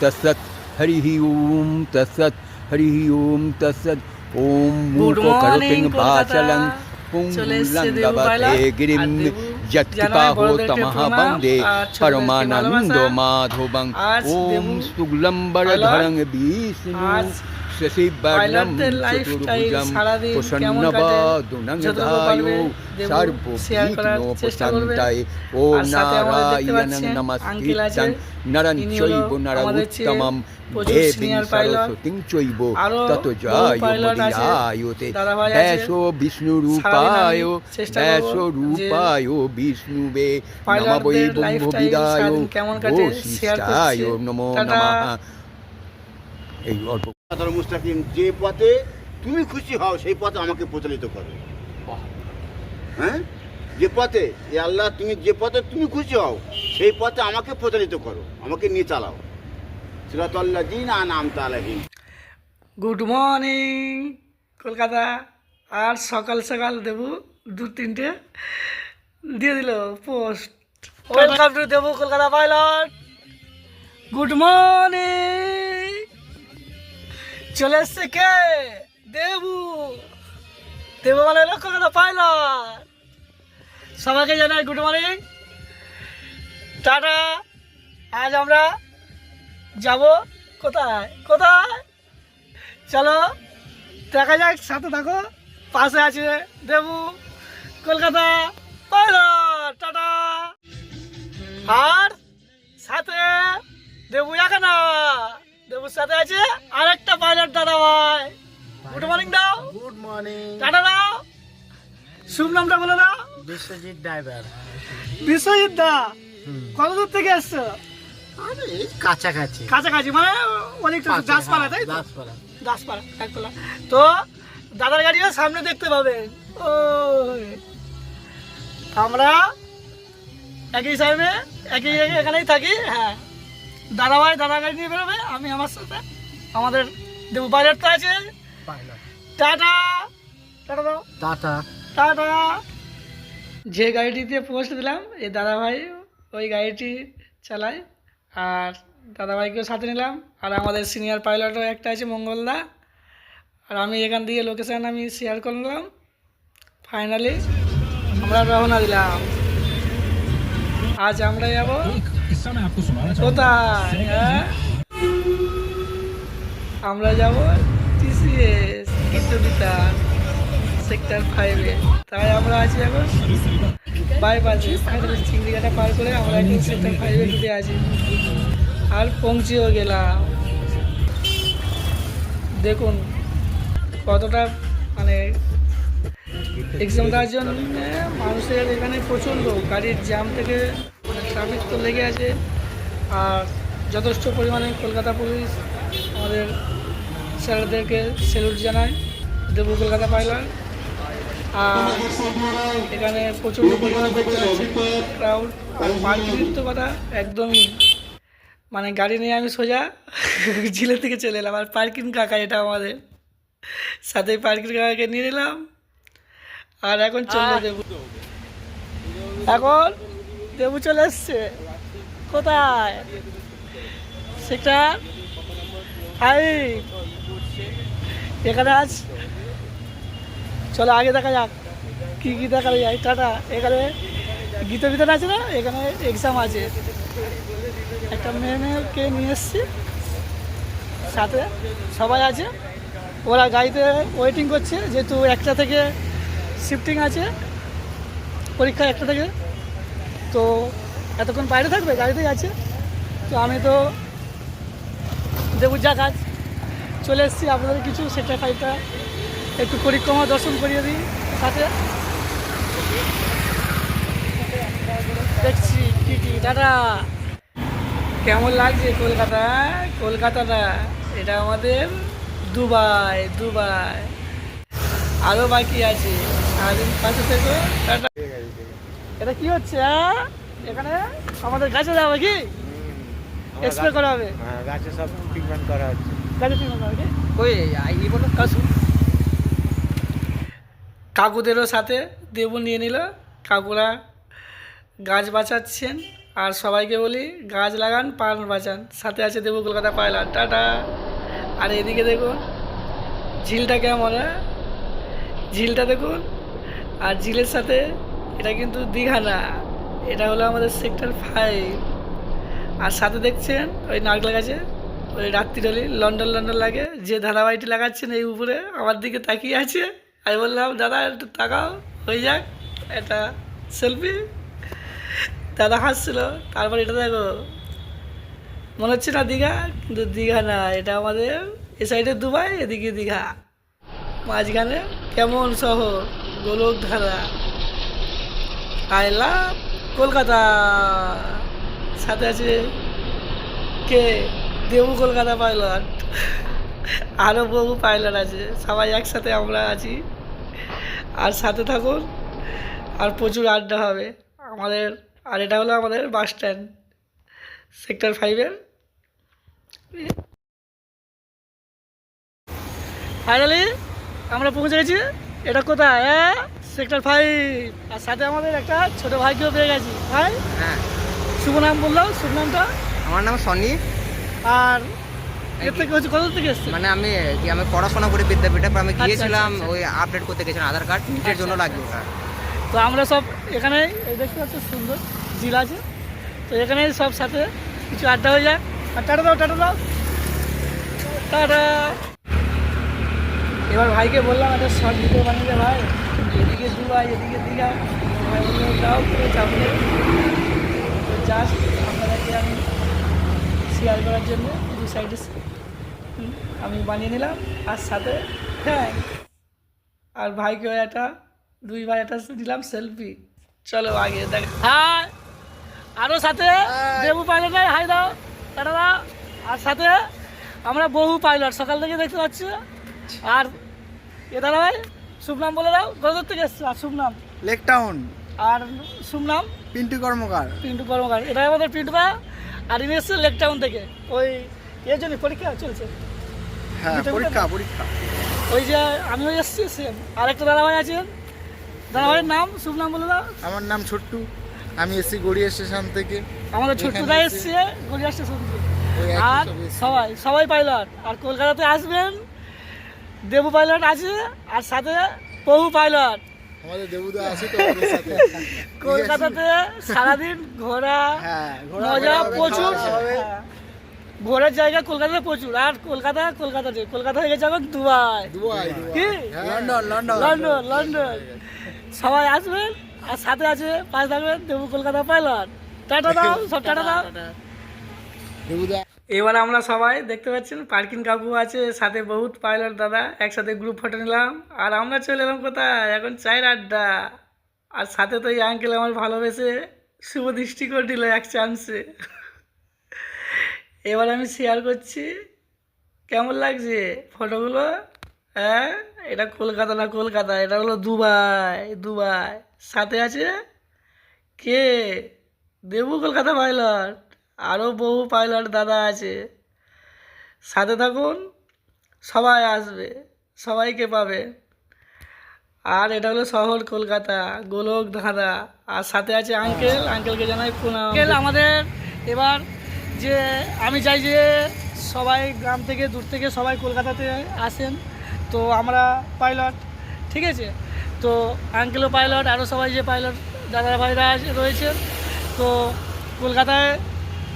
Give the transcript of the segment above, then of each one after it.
तत्सत्। हरिः ॐ तत्सत्। हरिः ॐ तत्सत्। ॐ मूककल्पिं भाचलं। पुंलङ्गवते हो तमहा बंदे परमानंदो परमानन्दो ओम ॐ सुग्लम्बरधरं विष्णु শশিবর্ণম চতুর্ভুজম সারাদিন কেমন প্রসন্নবদুনং কাটে যতটুকু ধায়ো পারবে দেবু শেয়ার করার চেষ্টা করবে। সর্ববিঘ্নোপশান্তায় দেখতে নারায়ণং নমস্কৃত্যং নরং চৈব প্রচুর দেবীং সরস্বতীং চৈব তত বহু জয় pilot আছে, মদিয়ায়তে দাদাভাই আছে। ব্যাসো বিষ্ণু রূপায় সারাদিন ব্যাসো রূপায় বিষ্ণুবে নমবৈ ব্রহ্মবিদায়। নমো নমঃ। এই অল্প সাদার মুস্তাকিম যে পথে তুমি খুশি হও সেই পথে আমাকে প্রচলিত করো। হ্যাঁ? যে পথে এ আল্লাহ তুমি যে পথে তুমি খুশি হও সেই পথে আমাকে প্রচলিত করো আমাকে নিয়ে চালাও। সিরাতাল্লাহ দিন আর নাম তালাহীন গুড মর্নিং কলকাতা। আর সকাল সকাল দেবু দু তিনটে। দিয়ে দিল post. Welcome to Debu Kolkata pilot. Good morning. চলে এসছে কে? দেবু। দেবু মানে লক্ষ্য কলকাতা পাইলট সবাইকে জানাই গুড মর্নিং টাটা। আজ আমরা যাব কোথায়? কোথায়? চলো, দেখা যাক, সাথে থাকো। পাশে আছে দেবু। Kolkata pilot tata. আর সাথে দেবু এখানে দেবুর সাথে আছে আরেকটা পাইলট দাদা ভাই গুড মর্নিং দাও। গুড মর্নিং টাটা দাও। শুভ নামটা বলে দাও। বিশ্বজিৎ ড্রাইভার বিশ্বজিৎ দা কত দূর থেকে এসছো? কাছাকাছি। কাছাকাছি মানে অনেকটা দাসপাড়া তাই তো? দাসপাড়া। দাসপাড়া একতলা তো দাদার গাড়িও সামনে দেখতে পাবেন। ও আমরা একই সাইডে একই এখানেই থাকি হ্যাঁ। দাদা ভাই দাদা গাড়ি নিয়ে বেরোবে আমি আমার সাথে। আমাদের দেবু পাইলট তো আছে টাটা। দাও। টাটা। টাটা। যে গাড়িটিতে পোস্ট দিলাম এই দাদা ভাই ওই গাড়িটি চালায়। আর দাদা ভাইকেও সাথে নিলাম। আর আমাদের সিনিয়র পাইলটও একটা আছে মঙ্গলদা। আর আমি এখান থেকে লোকেশান আমি শেয়ার করলাম ফাইনালি আমরা রওনা দিলাম। আজ আমরা যাব কোথায়? হ্যাঁ? আমরা যাব টিসিএস কিটোবিতা সেক্টর ফাইভে তাই আমরা আছি এখন বাইপাসে ফাইনালি চিংড়িঘাটা পার করে আমরা এখন সেক্টর ফাইভে ঢুকে আছি। আর পৌঁছেও গেলাম। দেখুন কতটা মানে এক্সাম দেওয়ার জন্য মানুষের এখানে প্রচণ্ড। গাড়ির জ্যাম থেকে ট্রাফিক তো লেগে আছে। আর যথেষ্ট পরিমাণে কলকাতা পুলিশ আমাদের স্যারদেরকে স্যালুট জানায় দেবু কলকাতা পাইলার আর এখানে প্রচণ্ড পরিমাণে ক্রাউড আর পার্কিংয়ের তো কথা একদমই মানে গাড়ি নিয়ে আমি সোজা ঝিলের থেকে চলে এলাম। আর পার্কিং কাকা এটা আমাদের। সাথে পার্কিং কাকাকে নিয়ে নিলাম। আর এখন চলে দেবু। এখন দেবু চলে এসছে কোথায়? সেটা? হাই। এখানে আজ? চলো আগে দেখা যাক। কী কী দেখা যায়। টাটা। এখানে গীত বিতান আছে না? এখানে এক্সাম আছে। একটা মেয়ে মেয়েকে নিয়ে এসছি। সাথে সবাই আছে। ওরা গাড়িতে ওয়েটিং করছে। যেহেতু একটা থেকে শিফটিং আছে। পরীক্ষা একটা থেকে। তো এতক্ষণ বাইরে থাকবে? গাড়িতেই আছে তো আমি তো দেবুর যা কাজ চলে এসেছি আপনাদের কিছু সেটা ফাইটা একটু পরিক্রমা দর্শন করিয়ে দিই সাথে। দেখছি কি কি। দাদা, কেমন লাগছে কলকাতা? কলকাতাটা, এটা আমাদের দুবাই দুবাই। আরও বাকি আছে। সারাদিন পাশে থেকে, টাটা। এটা কি হচ্ছে? এখানে আমাদের গাছে যাবে কি এক্সপ্রে করা হবে? হ্যাঁ গাছে সব ট্রিটমেন্ট করা হচ্ছে। গাড়ি ঠিক হবে কি ওই এই বলো কাসু কাকুদেরও সাথে দেবু নিয়ে নিল। কাকুরা গাছ বাঁচাচ্ছেন। আর সবাইকে বলি গাছ লাগান পান বাঁচান। সাথে আছে দেবো কলকাতা পাইলার টাটা। আর এদিকে দেখুন ঝিলটা কেমন হ্যাঁ ঝিলটা দেখুন। আর ঝিলের সাথে এটা কিন্তু দীঘা না এটা হলো আমাদের সেক্টর ফাইভ আর সাথে দেখছেন ওই নারকেল গাছে? ওই রাত্রিরলি লন্ডন লন্ডন লাগে। যে ধারাবাহিকটি লাগাচ্ছেন এই উপরে, আমার দিকে তাকিয়ে আছে। আমি বললাম, দাদা, একটু তাকাও, হয়ে যাক, একটা সেলফি দাদা হাসছিল, তারপর এটা দেখো। মনে হচ্ছে না দীঘা, কিন্তু দীঘা না, এটা আমাদের এ সাইডে দুবাই, এদিকে দীঘা। মাঝখানে কেমন শহর গোলক ধারা আই লাভ কলকাতা। সাথে আছে কে? দেবু কলকাতা পাইলট আরও বহু পাইলট আছে। সবাই একসাথে আমরা আছি। আর সাথে থাকুন। আর প্রচুর আড্ডা হবে। আমাদের আর এটা হলো আমাদের বাস স্ট্যান্ড সেক্টর ফাইভের ফাইনালি আমরা পৌঁছে গেছি এটা কোথায় হ্যাঁ? সেক্টর ফাইভ আর সাথে আমাদের একটা ছোট ভাইকেও পেয়ে গেছি। ভাই হ্যাঁ। শুভ নাম বললাম শুভ নামটা? আমার নাম সনি। আর এর থেকে হচ্ছে কত থেকে এসছে মানে আমি কি আমি পড়াশোনা করি বিদ্যাপীঠে আমি আচ্ছা, গিয়েছিলাম আচ্ছা। ওই আপডেট করতে গেছিলাম আধার কার্ড নিটের জন্য লাগবে ওটা। তো আমরা সব এখানে দেখতে পাচ্ছি সুন্দর ঝিল আছে। তো এখানে সব সাথে কিছু আড্ডা হয়ে যায়। আর টাটা দাও টাটা দাও। টাটা। এবার ভাইকে বললাম একটা শর্ট ভিডিও বানিয়ে ভাই। এদিকে দুবাই এদিকে দীঘা ভাই দাও করে চাপ নেই তো জাস্ট আপনাদেরকে আমি শেয়ার করার জন্য দু সাইডে আমি বানিয়ে নিলাম। আর সাথে হ্যাঁ আর ভাইকে একটা দুই ভাই একটা দিলাম সেলফি চলো আগে দেখ হ্যাঁ আরও সাথে দেবু পাইলট নাই হাই দাও টাটা দাও। আর সাথে আমরা বহু পাইলট সকাল থেকে দেখতে পাচ্ছি। আর এ দাদা ভাই শুভ নাম বলে দাও কত থেকে এসছে? আর শুভ নাম লেক টাউন আর শুভ নাম পিন্টু কর্মকার পিন্টু কর্মকার এটা আমাদের পিন্টু দা আর ইনি এসছে লেক টাউন থেকে। ওই এর জন্য পরীক্ষা চলছে। হ্যাঁ পরীক্ষা পরীক্ষা। ওই যে আমিও এসছি সেম আর একটা দাদাভাই আছেন। দাদাভাইয়ের নাম শুভ নাম বলে দাও। আমার নাম ছোট্টু। আমি এসছি গড়িয়া স্টেশন থেকে। আমাদের ছোট্ট এখানে দা এসে- এসছে গড়িয়া স্টেশন থেকে। ওই আর সব সবাই সবাই পাইলট। আর কলকাতাতে আসবেন দেবু পাইলট আছে আর সাথে বহু পাইলট। আমাদের দেবুদা আছে তো কলকাতাতে সারাদিন ঘোরা হ্যাঁ মজা প্রচুর। হ্যাঁ। ঘোরার জায়গা কলকাতাতে প্রচুর আর কলকাতা কলকাতাতে কলকাতা হয়ে গেছে এখন দুবাই। Dubai Dubai. কি? হ্যাঁ, লন্ডন লন্ডন। London London. সবাই আসবেন আর সাথে আছে পাঁচ থাকবেন দেবু কলকাতা পাইলট। টাটা দাও সব টাটা দাও। দেবুদা। এবার আমরা সবাই দেখতে পাচ্ছেন, পার্কিং কাকু আছে, সাথে বহুত পাইলট দাদা, একসাথে গ্রুপ ফটো নিলাম। আর আমরা চলে এলাম কোথায়? এখন চায়ের আড্ডা। আর সাথে তো এই আঙ্কেল আমার ভালোবেসে শুভ দৃষ্টি করে দিল এক চান্সে এবার আমি শেয়ার করছি, কেমন লাগছে ফটোগুলো হ্যাঁ এটা কলকাতা না কলকাতা? এটা হলো দুবাই দুবাই। সাথে আছে কে? দেবু কলকাতা পাইলট আরও বহু পাইলট দাদা আছে। সাথে থাকুন, সবাই আসবে, সবাইকে পাবে। আর এটা হলো শহর কলকাতা, গোলক ধাঁধা। আর সাথে আছে আঙ্কেল আঙ্কেলকে জানাই প্রণাম। আঙ্কেল আমাদের এবার যে, আমি চাই যে সবাই গ্রাম থেকে, দূর থেকে সবাই কলকাতাতে আসেন। তো আমরা পাইলট, ঠিক আছে? তো আঙ্কেলও পাইলট আরও সবাই যে পাইলট দাদা ভাইরা রয়েছে তো কলকাতায়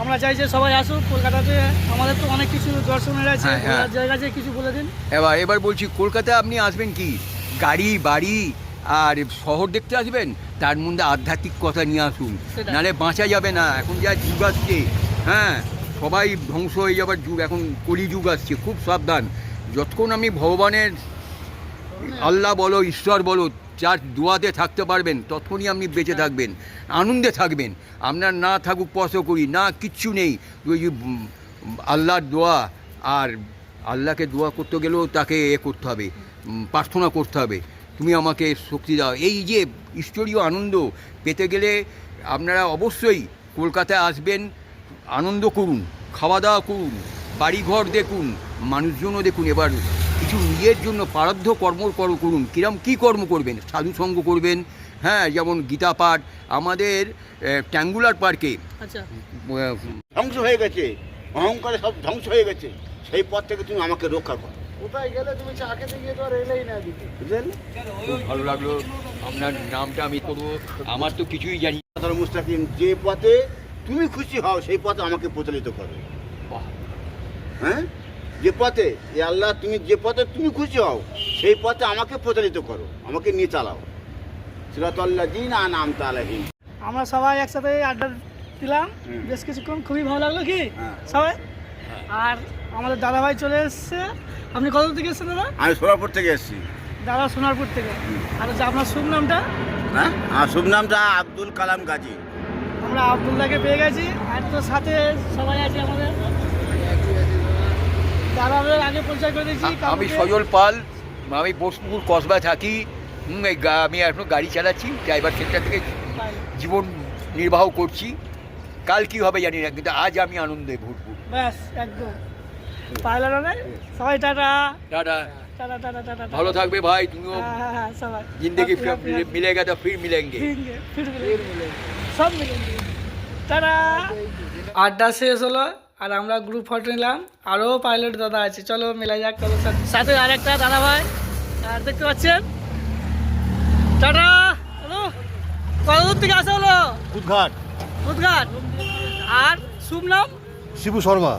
আমরা চাই যে সবাই আসুক কলকাতাতে আমাদের তো অনেক কিছু দর্শনের আছে হ্যাঁ, হ্যাঁ। জায়গা আছে কিছু বলে দিন। এবার এবার বলছি কলকাতা আপনি আসবেন কি? গাড়ি বাড়ি আর শহর দেখতে আসবেন? তার মধ্যে আধ্যাত্মিক কথা নিয়ে আসুন। নাহলে বাঁচা যাবে না। এখন যা যুগ আসছে হ্যাঁ? সবাই ধ্বংস হয়ে যাবার যুগ এখন কলি যুগ আসছে খুব সাবধান। যতক্ষণ আমি ভগবানের আল্লাহ বলো ঈশ্বর বলো যার দোয়াতে থাকতে পারবেন ততক্ষণই আপনি বেঁচে থাকবেন, আনন্দে থাকবেন। আপনার না থাকুক পয়সা করি, না কিচ্ছু নেই। ওই আল্লাহর দোয়া, আর আল্লাহকে দোয়া করতে গেলেও তাকে এ করতে হবে প্রার্থনা করতে হবে। তুমি আমাকে শক্তি দাও। এই যে, ঈশ্বরীয় আনন্দ পেতে গেলে আপনারা অবশ্যই কলকাতায় আসবেন, আনন্দ করুন, খাওয়া দাওয়া করুন, বাড়িঘর দেখুন, মানুষজনও দেখুন এবার। কিছু নিজের জন্য প্রারব্ধ কর্ম কর- করুন। কিরম কী কর্ম করবেন? সাধু সঙ্গ করবেন হ্যাঁ যেমন গীতা পাঠ। আমাদের ট্যাঙ্গুলার পার্কে আচ্ছা। ধ্বংস হয়ে গেছে। অহংকারে সব ধ্বংস হয়ে গেছে। সেই পথ থেকে তুমি আমাকে রক্ষা করো। কোথায় গেলে তুমি চা খেতে গিয়ে তো আর এলেই না দিতে বুঝলে খুব ভালো লাগল। আপনার নামটা আমি করব আমার তো কিছুই জানি। মুস্তাকিম যে পথে তুমি খুশি হও সেই পথে আমাকে প্রচলিত করো। বাহ, হ্যাঁ? যে পথে এ আল্লাহ তুমি যে পথে তুমি খুশি হও সেই পথে আমাকে প্রচারিত করো আমাকে নিয়ে চালাও। সিরাতাল্লাহ দিন আর নাম তালাহীন আমরা সবাই একসাথে আড্ডা দিলাম। বেশ কিছুক্ষণ খুবই ভালো লাগল কি? হ্যাঁ। সবাই? আর আমাদের দাদাভাই চলে এসছে। আপনি কত থেকে এসছেন দাদা? আমি সোলাপুর থেকে এসেছি। দাদা সোনারপুর থেকে। আর হচ্ছে আপনার শুভ নামটা? হ্যাঁ? আমার শুভ নামটা আব্দুল কালাম গাজী। আমরা আবদুল্লাহকে পেয়ে গেছি। আর তো সাথে সবাই আছে আমাদের। আমি সজল পাল আমি বোসপুর কসবা থাকি। আমি এখন গাড়ি চালাচ্ছি ড্রাইভার সেন্টার থেকে জীবন নির্বাহ করছি। কাল কি হবে জানি না কিন্তু আজ আমি আনন্দে ভরপুর। ব্যাস একদম। টাটা। ভালো থাকবে ভাই তুমিও। জিন্দগি মিলে তো ফির মিলেঙ্গে। সব মিলেঙ্গে। আড্ডা শেষ হলো। আর আমরা গ্রুপ ফটো নিলাম। আরও পাইলট দাদা আছে। চলো মেলা যাক চলো সাথে সাথে আরেকটা দাদা ভাই। আর দেখতে পাচ্ছেন? টাটা! হ্যালো? কত থেকে আসা হলো? উদ্ঘাট উদ্ঘাট আর শুভ নাম? শিবু শর্মা।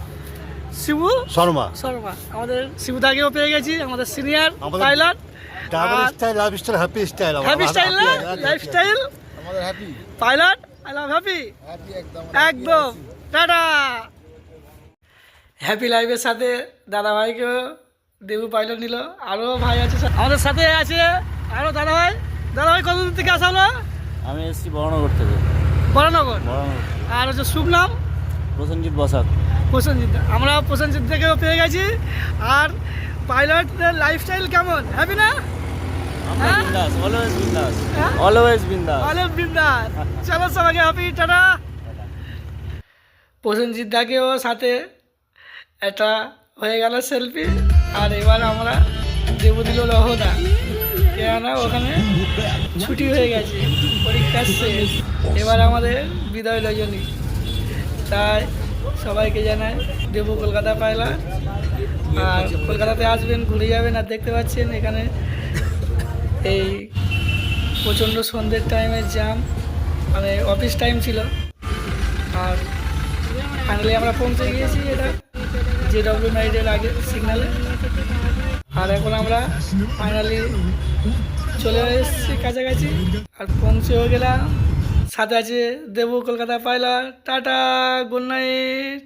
শিবু? শর্মা। শর্মা। আমাদের শিবুদাকেও পেয়ে গেছি আমাদের সিনিয়র পাইলট আর- style life style happy style happy style না? লাইফস্টাইল আমাদের happy pilot I love happy happy একদম। একদম। টাটা! হ্যাপি লাইফের সাথে দাদা ভাইকেও দেবু পাইলট নিল। আরও ভাই আছে আমাদের সাথে আছে আরও দাদা ভাই দাদা ভাই কত দূর থেকে আসা হলো? আমি এসেছি বড়নগর থেকে। বরানগর আর হচ্ছে শুভ নাম প্রসেনজিৎ বসাক। প্রসেনজিৎ। আমরা প্রসেনজিৎ থেকেও পেয়ে গেছি। আর পাইলটদের লাইফস্টাইল কেমন? হ্যাপি না? হ্যাঁ? বিন্দাস অলওয়েজ বিন্দাস। হ্যাঁ? অলওয়েজ বিন্দাস। চলো সবাইকে হ্যাপি টাটা। প্রসেনজিৎ দাকেও সাথে একটা হয়ে গেল সেলফি আর এবার আমরা দেবু দিল রহদা কেননা ওখানে ছুটি হয়ে গেছে, পরীক্ষা শেষ। এবার আমাদের বিদায় রজনী। তাই সবাইকে জানাই, দেবু কলকাতা পাইলা। আর কলকাতাতে আসবেন, ঘুরে যাবেন, আর দেখতে পাচ্ছেন এখানে এই প্রচণ্ড সন্ধ্যের টাইমের জ্যাম মানে অফিস টাইম ছিল। আর ফাইনালি আমরা পৌঁছে গিয়েছি এটা। জে ডব্লিউ নাইটের আগে সিগনালে আর এখন আমরা ফাইনালি চলে এসেছি কাছাকাছি। আর পৌঁছে হয়ে গেলাম। সাথে আছে দেবু কলকাতা পাইলা টাটা গুড নাইট